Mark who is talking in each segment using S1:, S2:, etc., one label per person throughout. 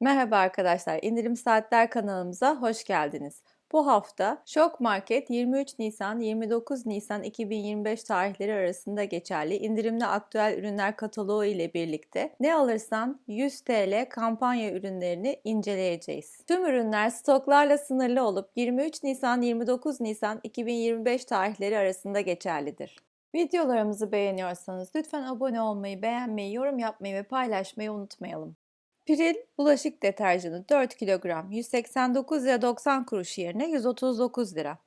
S1: Merhaba arkadaşlar, İndirim Saatler kanalımıza hoş geldiniz. Bu hafta Şok Market 23 Nisan 29 Nisan 2025 tarihleri arasında geçerli indirimli aktüel ürünler kataloğu ile birlikte ne alırsan 100 TL kampanya ürünlerini inceleyeceğiz. Tüm ürünler stoklarla sınırlı olup 23 Nisan 29 Nisan 2025 tarihleri arasında geçerlidir. Videolarımızı beğeniyorsanız lütfen abone olmayı, beğenmeyi, yorum yapmayı ve paylaşmayı unutmayalım. Piril bulaşık deterjanı 4 kilogram 189 lira 90 kuruş yerine 139 lira.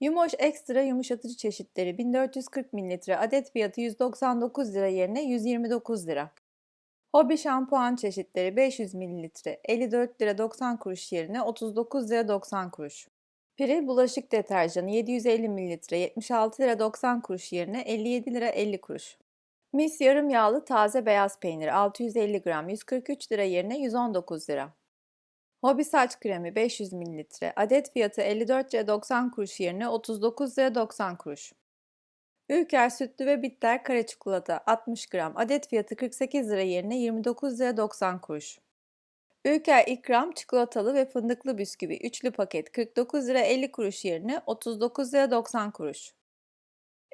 S1: Yumoş ekstra yumuşatıcı çeşitleri 1440 mililitre adet fiyatı 199 lira yerine 129 lira. Hobi şampuan çeşitleri 500 mililitre 54 lira 90 kuruş yerine 39 lira 90 kuruş. Piril bulaşık deterjanı 750 mililitre 76 lira 90 kuruş yerine 57 lira 50 kuruş. Mis yarım yağlı taze beyaz peynir 650 gram 143 lira yerine 119 lira. Hobi saç kremi 500 ml adet fiyatı 54 lira 90 kuruş yerine 39 lira 90 kuruş. Ülker sütlü ve bitter kare çikolata 60 gram adet fiyatı 48 lira yerine 29 lira 90 kuruş. Ülker ikram çikolatalı ve fındıklı bisküvi üçlü paket 49 lira 50 kuruş yerine 39 lira 90 kuruş.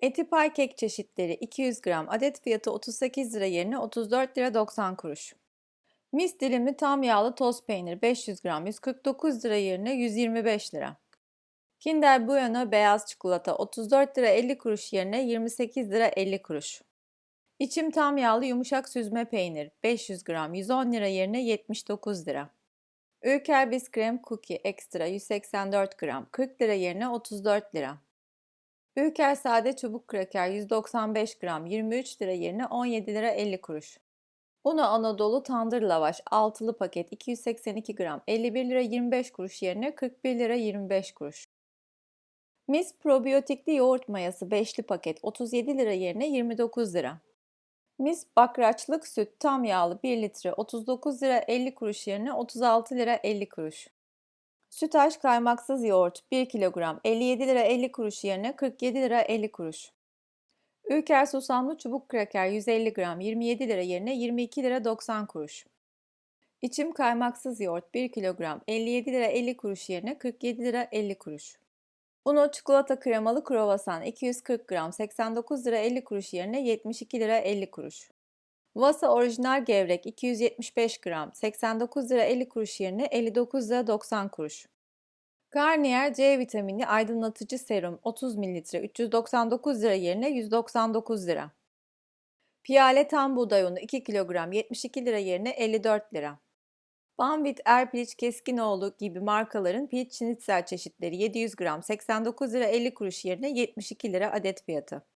S1: Eti pay kek çeşitleri 200 gram adet fiyatı 38 lira yerine 34 lira 90 kuruş. Mis dilimli tam yağlı toz peynir 500 gram 149 lira yerine 125 lira. Kinder Bueno beyaz çikolata 34 lira 50 kuruş yerine 28 lira 50 kuruş. İçim tam yağlı yumuşak süzme peynir 500 gram 110 lira yerine 79 lira. Ülker Biskrem Cookie Extra 184 gram 40 lira yerine 34 lira. Ülker sade çubuk kraker 195 gram 23 lira yerine 17 lira 50 kuruş. Unu Anadolu tandır lavaş altılı paket 282 gram 51 lira 25 kuruş yerine 41 lira 25 kuruş. Mis probiyotikli yoğurt mayası 5'li paket 37 lira yerine 29 lira. Mis bakraçlık süt tam yağlı 1 litre 39 lira 50 kuruş yerine 36 lira 50 kuruş. Sütaş kaymaksız yoğurt 1 kilogram 57 lira 50 kuruş yerine 47 lira 50 kuruş. Ülker susamlı çubuk kraker 150 gram 27 lira yerine 22 lira 90 kuruş. İçim kaymaksız yoğurt 1 kilogram 57 lira 50 kuruş yerine 47 lira 50 kuruş. Uno çikolata kremalı kruvasan 240 gram 89 lira 50 kuruş yerine 72 lira 50 kuruş. Vasa orijinal gevrek 275 gram 89 lira 50 kuruş yerine 59 lira 90 kuruş. Garnier C vitamini aydınlatıcı serum 30 ml 399 lira yerine 199 lira. Piyale tam buğday unu 2 kilogram 72 lira yerine 54 lira. Banvit Erpiliç Keskinoğlu gibi markaların piliç şinitsel çeşitleri 700 gram 89 lira 50 kuruş yerine 72 lira adet fiyatı.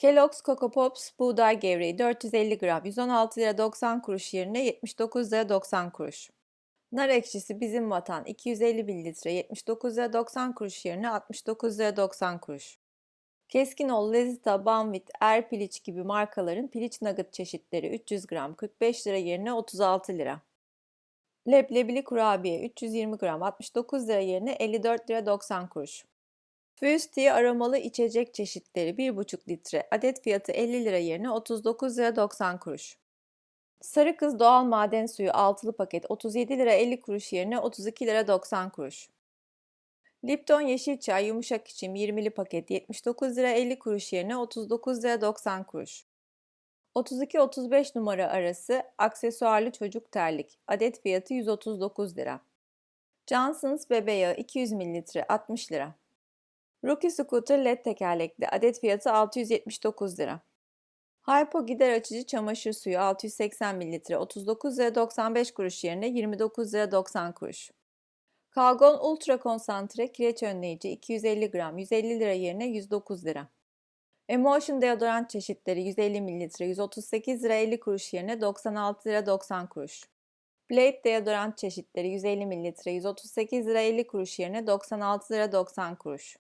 S1: Kellogg's Coco Pops buğday gevreği 450 gram 116 lira 90 kuruş yerine 79 lira 90 kuruş. Nar ekşisi bizim vatan 250 mililitre 79 lira 90 kuruş yerine 69 lira 90 kuruş. Keskinoğlu, Lezita, Banvit, Erpiliç gibi markaların piliç nugget çeşitleri 300 gram 45 lira yerine 36 lira. Leblebili kurabiye 320 gram 69 lira yerine 54 lira 90 kuruş. Fusti aromalı içecek çeşitleri 1,5 litre adet fiyatı 50 lira yerine 39 lira 90 kuruş. Sarı Kız doğal maden suyu altılı paket 37 lira 50 kuruş yerine 32 lira 90 kuruş. Lipton yeşil çay yumuşak içim 20'li paket 79 lira 50 kuruş yerine 39 lira 90 kuruş. 32-35 numara arası aksesuarlı çocuk terlik adet fiyatı 139 lira. Johnson's bebe yağı 200 ml 60 lira. Rookie Scooter LED tekerlekli adet fiyatı 679 lira. Hypo gider açıcı çamaşır suyu 680 ml 39 lira 95 kuruş yerine 29 lira 90 kuruş. Kalgon Ultra Konsantre kireç önleyici 250 gram 150 lira yerine 109 lira. Emotion deodorant çeşitleri 150 ml 138 lira 50 kuruş yerine 96 lira 90 kuruş. Blade deodorant çeşitleri 150 ml 138 lira 50 kuruş yerine 96 lira 90 kuruş.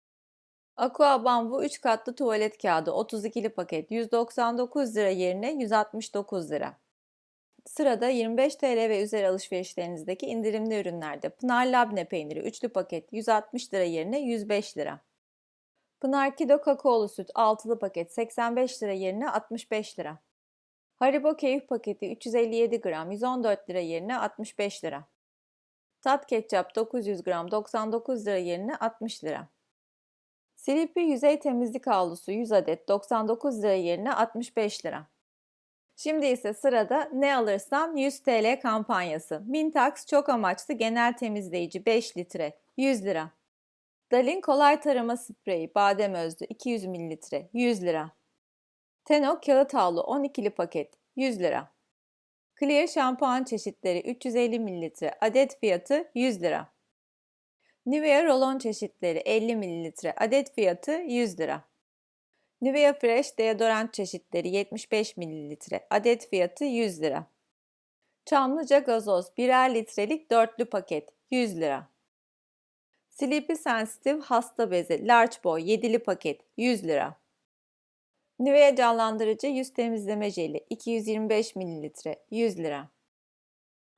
S1: Aqua Bambu 3 katlı tuvalet kağıdı 32'li paket 199 lira yerine 169 lira. Sırada 25 TL ve üzeri alışverişlerinizdeki indirimli ürünlerde Pınar Labne peyniri üçlü paket 160 lira yerine 105 lira. Pınar Kido kakaolu süt altılı paket 85 lira yerine 65 lira. Haribo keyif paketi 357 gram 114 lira yerine 65 lira. Tat ketçap 900 gram 99 lira yerine 60 lira. Sleepy yüzey temizlik havlusu 100 adet 99 lira yerine 65 lira. Şimdi ise sırada ne alırsan 100 TL kampanyası. Mintax çok amaçlı genel temizleyici 5 litre 100 lira. Dalin kolay tarama spreyi badem özlü 200 ml 100 lira. Teno kağıt havlu 12'li paket 100 lira. Clear şampuan çeşitleri 350 ml adet fiyatı 100 lira. Nivea rolon çeşitleri 50 ml adet fiyatı 100 lira. Nivea Fresh deodorant çeşitleri 75 ml adet fiyatı 100 lira. Çamlıca gazoz birer litrelik dörtlü paket 100 lira. Sleepy Sensitive hasta bezi large boy 7'li paket 100 lira. Nivea canlandırıcı yüz temizleme jeli 225 ml 100 lira.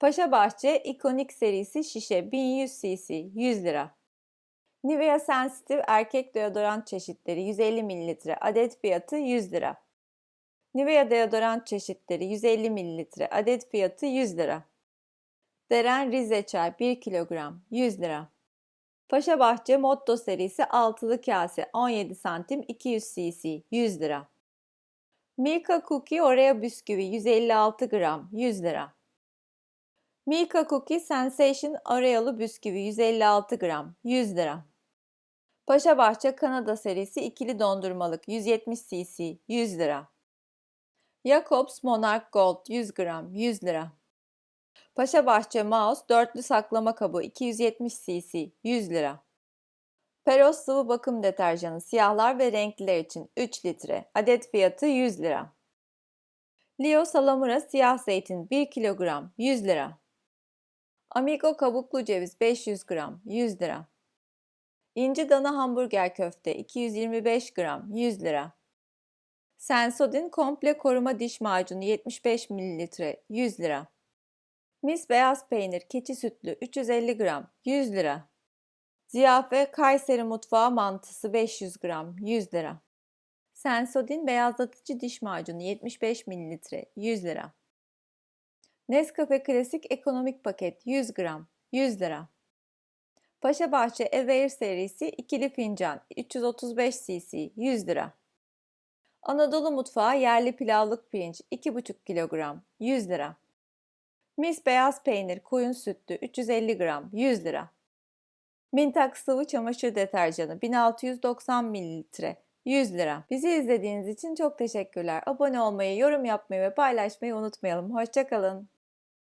S1: Paşa Bahçe ikonik serisi şişe 1100 cc 100 lira. Nivea Sensitive erkek deodorant çeşitleri 150 ml adet fiyatı 100 lira. Nivea deodorant çeşitleri 150 ml adet fiyatı 100 lira. Deren Rize çay 1 kilogram 100 lira. Paşa Bahçe Motto serisi altılı kase 17 santim 200 cc 100 lira. Milka Cookie Oreo bisküvi 156 gram 100 lira. Milka Cookie Sensation Oreo'lu bisküvi 156 gram 100 lira. Paşa Bahçe Kanada serisi ikili dondurmalık 170 cc 100 lira. Jacobs Monarch Gold 100 gram 100 lira. Paşa Bahçe Mouse dörtlü saklama kabı 270 cc 100 lira. Peros sıvı bakım deterjanı siyahlar ve renkliler için 3 litre. Adet fiyatı 100 lira. Leo Salamura siyah zeytin 1 kilogram 100 lira. Amigo kabuklu ceviz 500 gram 100 lira. İnci dana hamburger köfte 225 gram 100 lira. Sensodyne komple koruma diş macunu 75 ml 100 lira. Mis beyaz peynir keçi sütlü 350 gram 100 lira. Ziyafe Kayseri mutfağı mantısı 500 gram 100 lira. Sensodin beyazlatıcı diş macunu 75 ml 100 lira. Nescafe Klasik ekonomik paket 100 gram 100 lira. Paşa Bahçe Evair serisi ikili fincan 335 cc 100 lira. Anadolu mutfağı yerli pilavlık pirinç 2,5 kilogram 100 lira. Mis beyaz peynir koyun sütlü 350 gram 100 lira. Mintak sıvı çamaşır deterjanı 1690 mililitre 100 lira. Bizi izlediğiniz için çok teşekkürler. Abone olmayı, yorum yapmayı ve paylaşmayı unutmayalım. Hoşçakalın.